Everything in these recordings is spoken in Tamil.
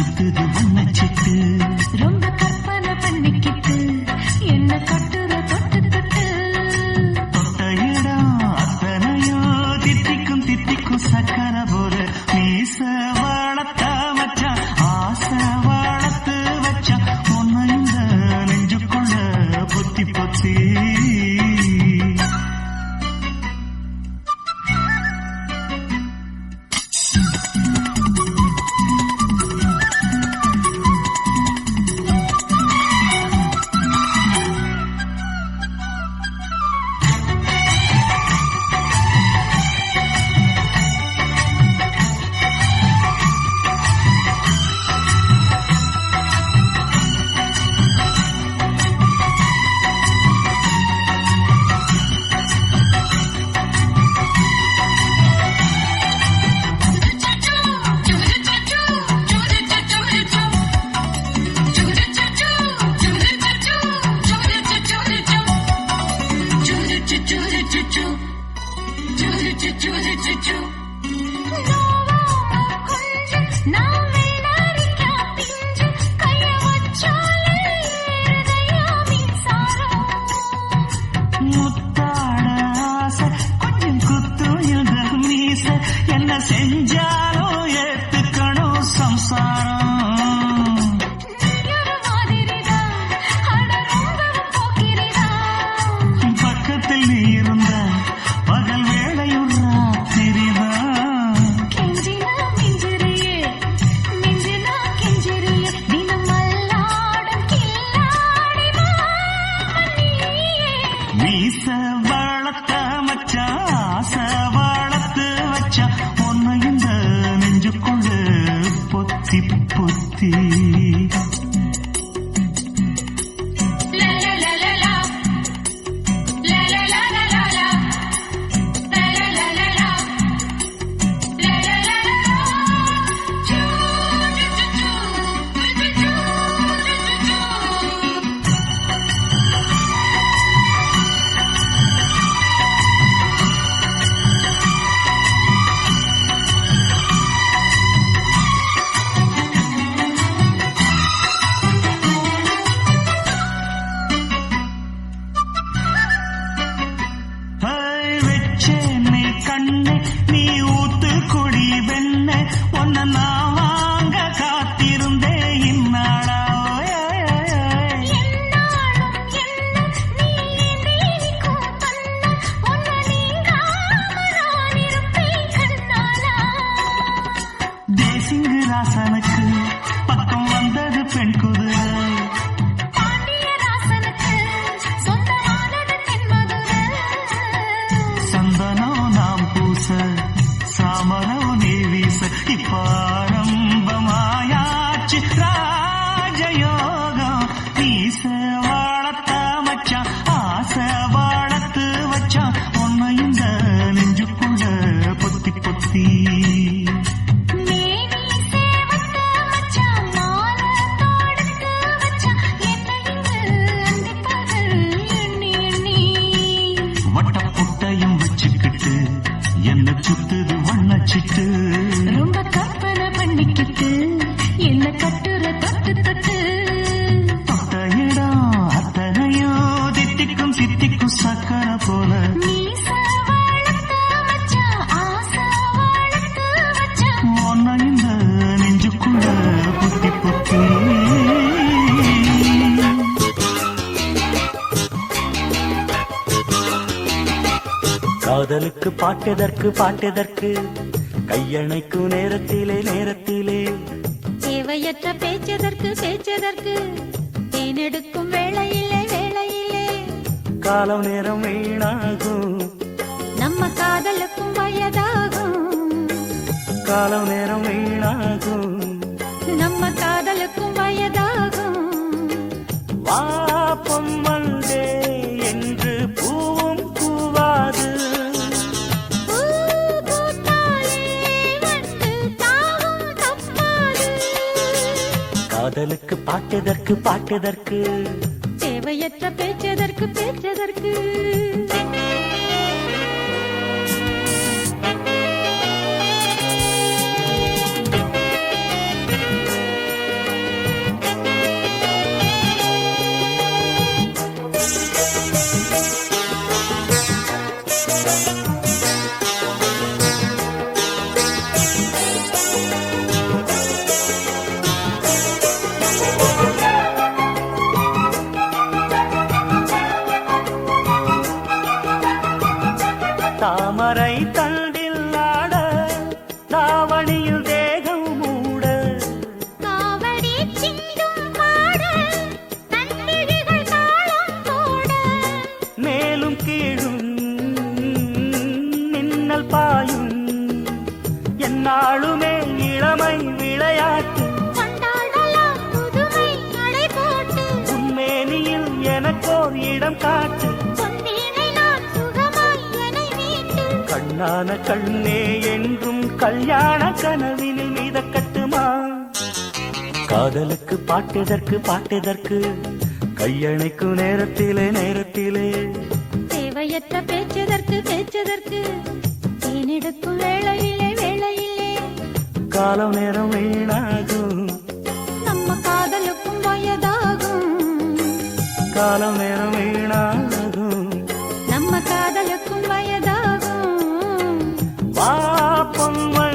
ಸಿಕ್ಕಿದೆ பாட்டுதற்கு பாட்டுதற்கு. கையணைக்கும் நேரத்திலே நேரத்திலே. தேவையற்ற பேச்சதற்கு பேச்சதற்கு. தேனெடுக்கும் வேளையிலே வேளையிலே. காலம் நேரம் வீணாகும். நம்ம காதலுக்கும் வயதாகும். காலம் நேரம் வீணாகும். நம்ம காதலுக்கும் வயதாகும். வா பொம்மந்தே பாட்டுதற்கு பாட்டுதற்கு. தேவையற்ற பேச்சதற்கு பேச்சதற்கு. கண்ணான கண்ணே என்றும் கல்யாண கனவினில் மீதக்கட்டுமா? காதலுக்கு பாட்டதற்கு பாட்டதற்கு கையணைக்கு நேரத்திலே நேரத்திலே. தேவையற்ற பேச்சதற்கு பேச்சதற்கு தேனெடுக்கும் வேளையிலே வேளையிலே. காலம் நேரம் வீணாகும். நம்ம காதலுக்கும் வயதாகும். காலம் நேரம் வீணாகும். நம்ம காதலுக்கும் பொன்வண்டே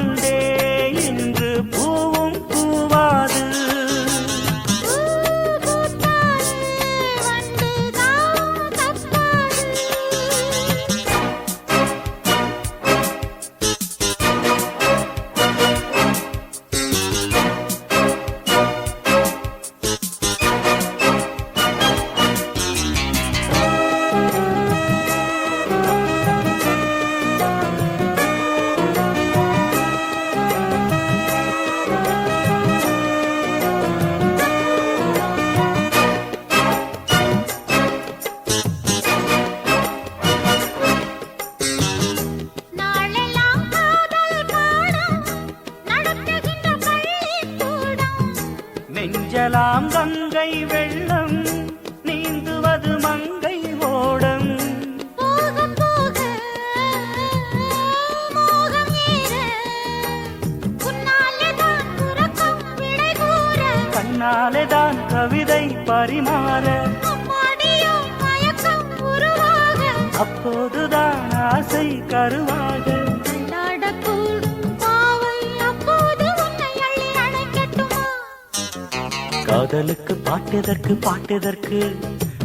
காதலுக்கு பாட்டதற்கு பாட்டதற்கு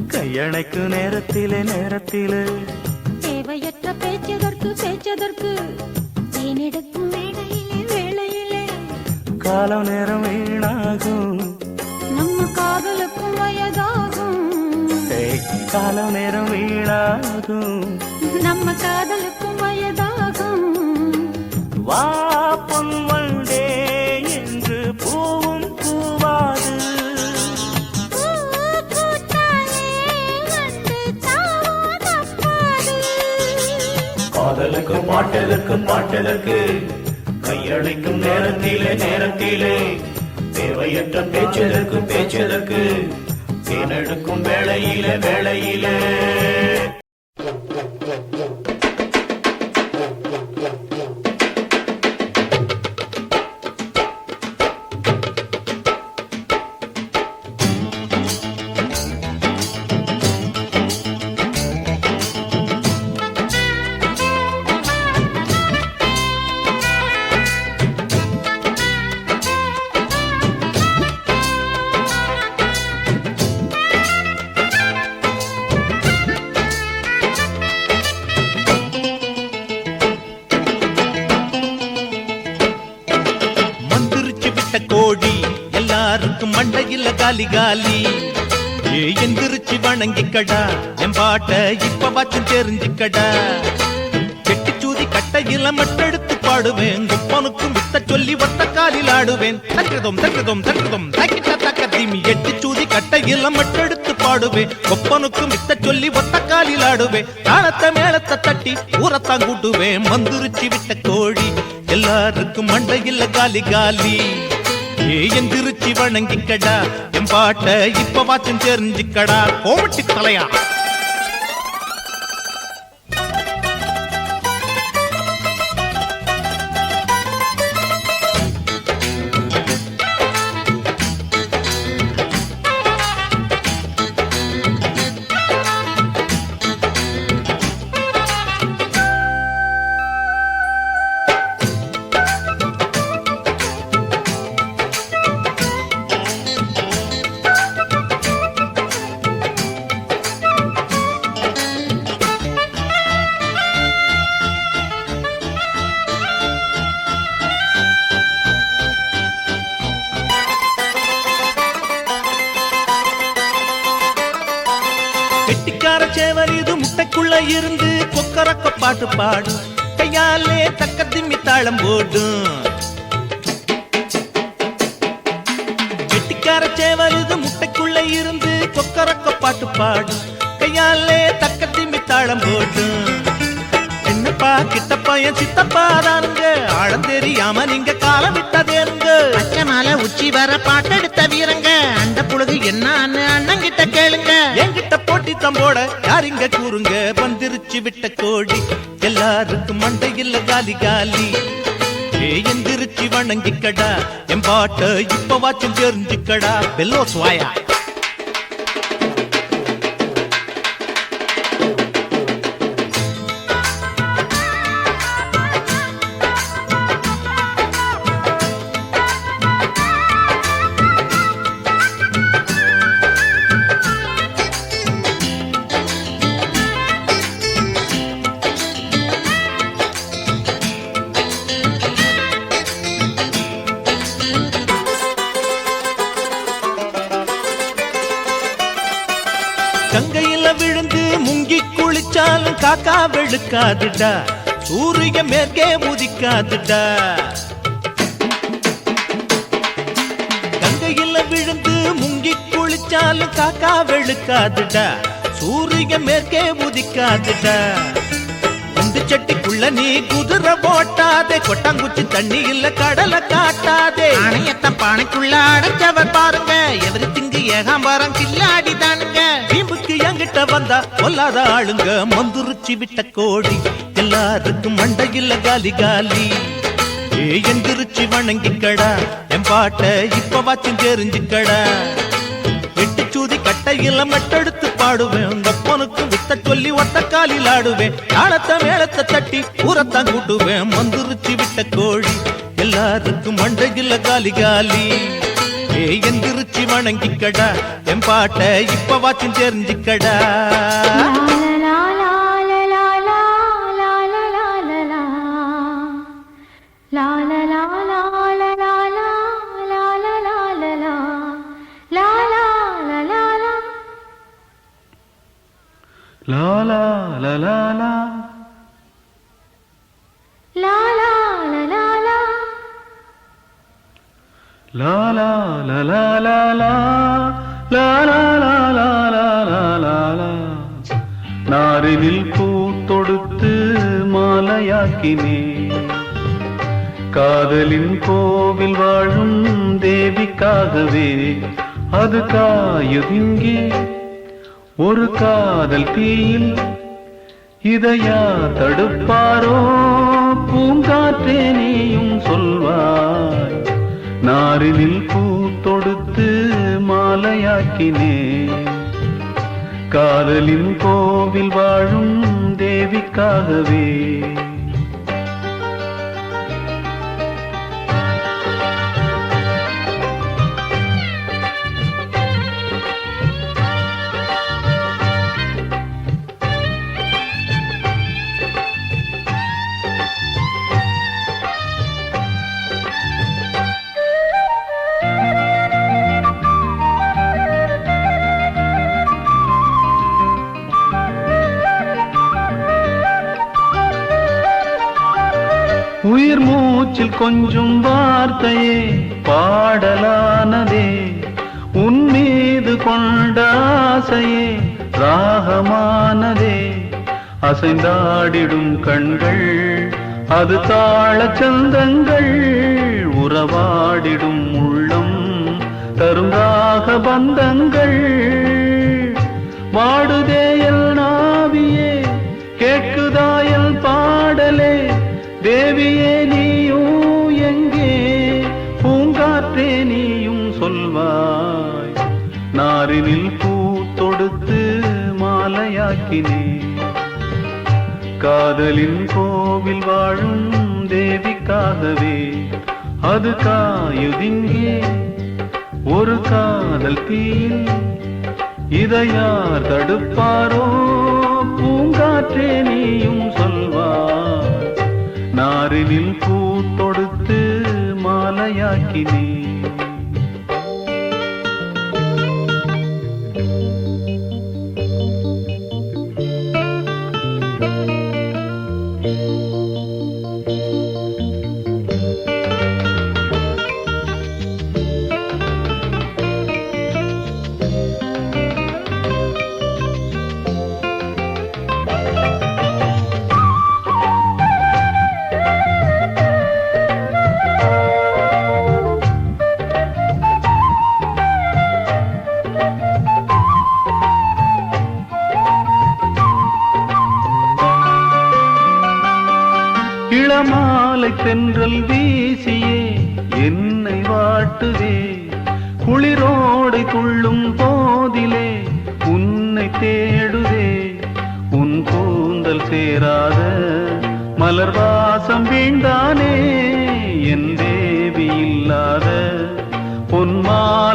கையணைக்கு நேரத்திலே நேரத்திலே. தேவையற்ற பேச்சதற்கு பேச்சதற்கு தேனெடுக்கும் வேளையிலே வேளையிலே. காலம் நேரம் வீணாகும். நம்ம காதலுக்கும் வயதாகும். காலம் நேரம் வீணாகும். நம்ம காதலுக்கும் வயதாகும். வா பாட்டதற்கு பாட்டதற்கு கையளிக்கும் நேரத்திலே நேரத்திலே தேவையற்ற பேச்சதற்கு பேச்சதற்கு தேனெடுக்கும் வேளையிலே வேளையிலே. வணங்கிக்கடா என் பாட்ட இப்ப வாச்சும் தெரிஞ்சுக்கடா. கெட்டிச்சூதி கட்டி கட்டையில மட்டெடுத்து பாடுவேன். குப்பனுக்கும் வித்த சொல்லி வட்ட காலில் ஆடுவேன். தக்கிறதும் தக்கிறதும் தக்கிறதும் தக்கிட்ட தக்க தீமி எட்டு சூதி கட்டையில மட்டெடுத்து பாடுவேன். கொப்பனுக்கும் வித்த சொல்லி ஒத்த காலில் ஆடுவேன். தாளத்தை மேளத்தை தட்டி ஊரத்தான் கூட்டுவேன். மந்துருச்சி விட்ட கோழி எல்லாருக்கும் மண்டையில் காலி காலி. ஏ எந்திருச்சி வணங்கிக்கடா. என் பாட்ட இப்ப வாச்சும் தெரிஞ்சுக்கடா. கோமட்டி தலையா. இருந்து கொக்கரக்க பாட்டு பாடும். கையாலே தக்க திம்மி தாளம் போடும். கெட்டிக்கார சேவல் இது முட்டைக்குள்ள இருந்து கொக்கரக்க பாட்டு பாடும். கையாலே தக்க திம்மி தாளம் போடும். என்னப்பா கிட்டப்பா என் சித்தப்பா தானுங்க. ஆழம் தெரியாம நீங்க காலம் விட்டதேனுங்க. அச்சமால உச்சி வர பாட்டெடுத்த வீரங்க. அந்த புழுகு என்னான்னு அண்ணங்கிட்ட கேளுங்க. என்கிட்ட போட்டி தம்போட யாரிங்க கூறுங்க? வந்துருச்சு விட்ட கோடி எல்லாருக்கும் மண்டையில் காலி காலி. ஏ எந்திருச்சு வணங்கிக்கடா. என் பாட்ட இப்ப வாச்சும் தெரிஞ்சுக்கடா. பெல்லோ சுவாயா வெளுக்காதுடா. சூரிய மேற்கே உதிக்காதுடா. கங்கையில் விழுந்து முங்கி குளிச்சாலும் காக்கா வெளுக்காதுடா. சூரிய மேற்கே உதிக்காதுடா. குண்டு சட்டிக்குள்ள நீ குதிரை போட்டாதே. கொட்டாங்குச்சி தண்ணி இல்ல கடலை காட்டாதே. ஆணையத்த பானைக்குள்ள அடைச்சவர் பாருங்க. எவரி திங்கு ஏகாம்பரம் கில்லாடி தானுங்க. வீம்புக்கு என்கிட்ட வந்தா கொல்லாத ஆளுங்க. மந்துருச்சி விட்ட கோடி. எல்லாருக்கும் மண்டையில் காலி காலி. ஏ எந்திருச்சி வணங்கிக்கடா. என் பாட்ட இப்ப வாச்சும் தெரிஞ்சுக்கடா. எட்டு சூதி கட்டையில மட்டெடுத்து பாடுவேன். உங்கப்பனுக்கும் வித்த சொல்லி ஒத்த காலில் ஆடுவேன். தாளத்தை மேளத்தை தட்டி ஊரத்தான் கூட்டுவேன். மந்துருச்சி விட்ட கோழி. எல்லாருக்கும் மண்டையில் காலி காலி. ஏ எந்திருச்சி வணங்கிக்கடா என் பாட்ட இப்ப வாச்சும் தெரிஞ்சுக்கடா. La la la la la Lala லலா லாலா லாலா லாலா லாலா லாலா நாரினில் பூ தொடுத்து மாலையாக்கினே. காதலின் கோவில் வாழும் தேவிக்காகவே. அது காயுதிங்கே. ஒரு காதல் தீயில் இதையா தடுப்பாரோ? பூங்காற்றே நீயும் சொல்வாய். நாரினில் பூ தொடுத்து மாலையாக்கினே காதலின் கோவில் வாழும் தேவிக்காகவே. மூச்சில் கொஞ்சம் வார்த்தையே பாடலானதே. உன் மீது கொண்ட ஆசையே ராகமானதே. அசைந்தாடிடும் கண்கள் அது தாழ சந்தங்கள். உறவாடிடும் உள்ளம் தருந்தாக பந்தங்கள். வாடுதேயல் நாவியே கேட்குதாயல் பாடலே. தேவியே மாலையாக்கினே காதலின் கோவில் வாழும் தேவிக்காகவே அது காயுதிங்கே. ஒரு காதல் தீயில் இதையார் தடுப்பாரோ? பூங்காற்றே நீயும் சொல்வார் நாரினில் பூ தொடுத்து மாலையாக்கினே.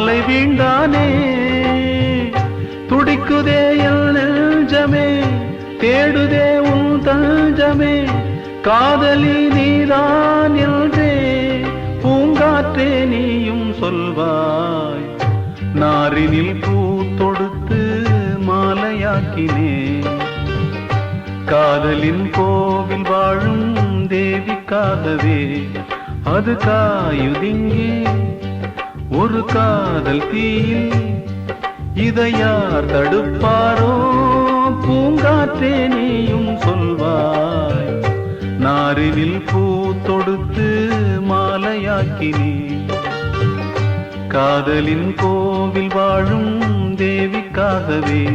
தொல்லை வீண்டானே. துடிக்குதே எல் நெஞ்சமே தேடுதே உன் தஞ்சமே. காதலி நீதான் என்றே பூங்காற்றே நீயும் சொல்வாய். நாரினில் பூ தொடுத்து மாலையாக்கினே. காதலின் கோவில் வாழும் தேவிக்காகவே அது காயுதிங்கே ஒரு காதல் தீயில் இதை யார் தடுப்பாரோ? பூங்காற்றே நீயும் சொல்வாய். நாரினில் பூ தொடுத்து மாலையாக்கினே. காதலின் கோவில் வாழும் தேவிக்காகவே.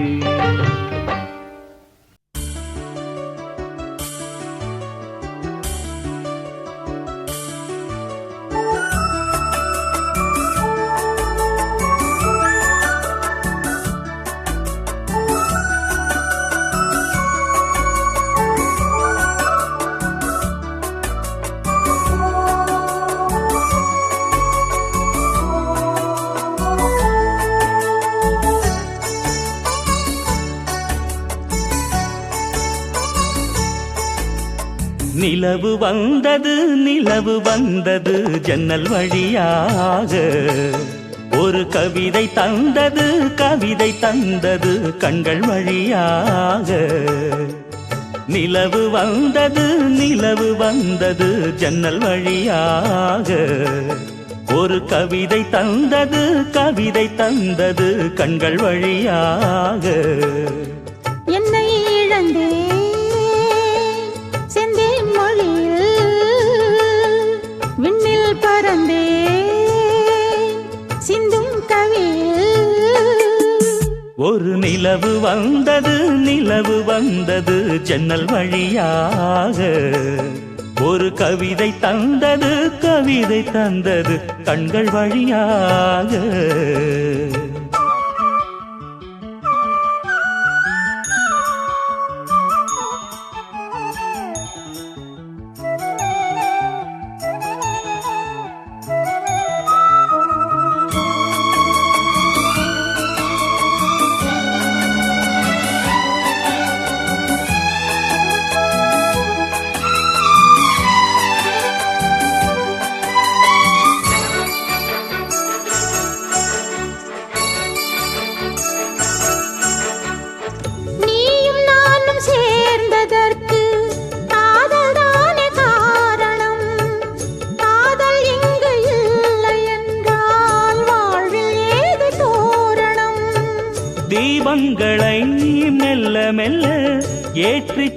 இரவு வந்தது நிலவு வந்தது ஜன்னல் வழியாக. ஒரு கவிதை தந்தது கவிதை தந்தது கண்கள் வழியாக. நிலவு வந்தது நிலவு வந்தது ஜன்னல் வழியாக. ஒரு கவிதை தந்தது கவிதை தந்தது கண்கள் வழியாக. என்னை இழந்தேன் விண்ணில் சிந்தும் கவியில் ஒரு நிலவு வந்தது நிலவு வந்தது ஜன்னல் வழியாக. ஒரு கவிதை தந்தது கவிதை தந்தது கண்கள் வழியாக.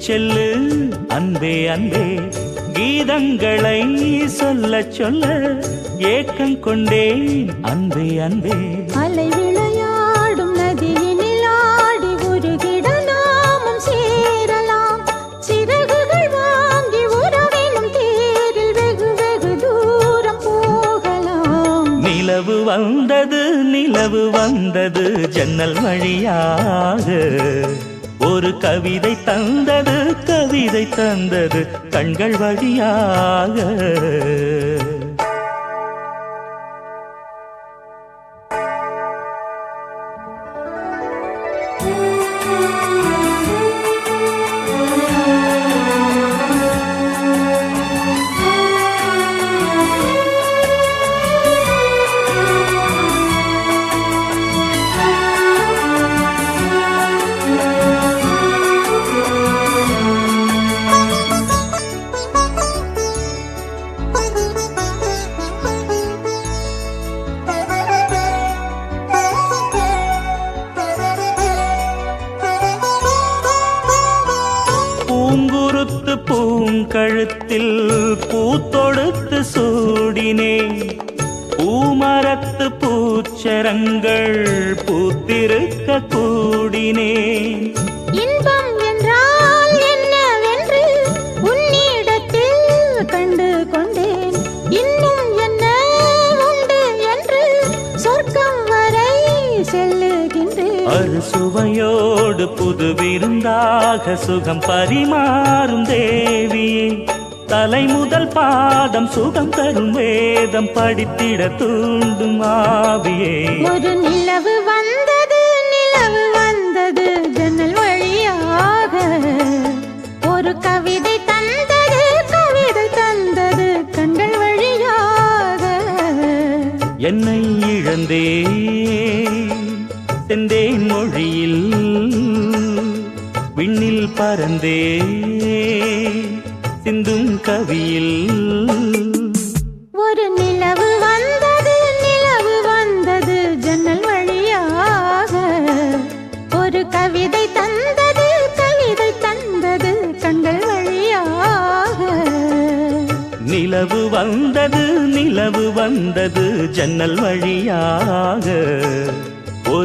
செல்லு அன்பே அன்பே. கீதங்களை சொல்ல சொல்ல ஏக்கம் கொண்டேன். அன்பே அன்பே. அலை விளையாடும் நதியினில் ஆடி உருகிட நாமும் சேரலாம். சிறகுகள் வாங்கி உறவினும் தேரில் வெகு வெகு தூரம் போகலாம். நிலவு வந்தது நிலவு வந்தது ஜன்னல் வழியாக. ஒரு கவிதை தந்தது கவிதை தந்தது கண்கள் வழியாக. பூங்குருத்து பூங்கழுத்தில் பூத்தொடுத்து சூடினேன் பூமரத்து பூச்சரங்கள் பூத்திருக்க கூடினேன் சுவையோடு புது விருந்தாக சுகம் பரிமாறும் தேவியே. தலை முதல் பாதம் சுகம் தரும் வேதம் படித்திட தூண்டும் ஆவியே. ஒரு நிலவு வந்தது நிலவு வந்தது ஜன்னல் வழியாக. ஒரு கவிதை தந்தது கவிதை தந்தது கண்கள் வழியாக. என்னை இழந்தே செந்தேன் மொழியில் விண்ணில் பறந்தே சிந்தும் கவியில். ஒரு நிலவு வந்தது நிலவு வந்தது ஜன்னல் வழியாக. ஒரு கவிதை தந்தது கவிதை தந்தது கண்கள் வழியாக. நிலவு வந்தது நிலவு வந்தது ஜன்னல் வழியாக.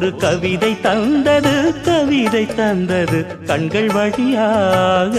ஒரு கவிதை தந்தது கவிதை தந்தது கண்கள் வழியாக.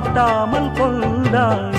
காட்டாமல் கொண்டாள்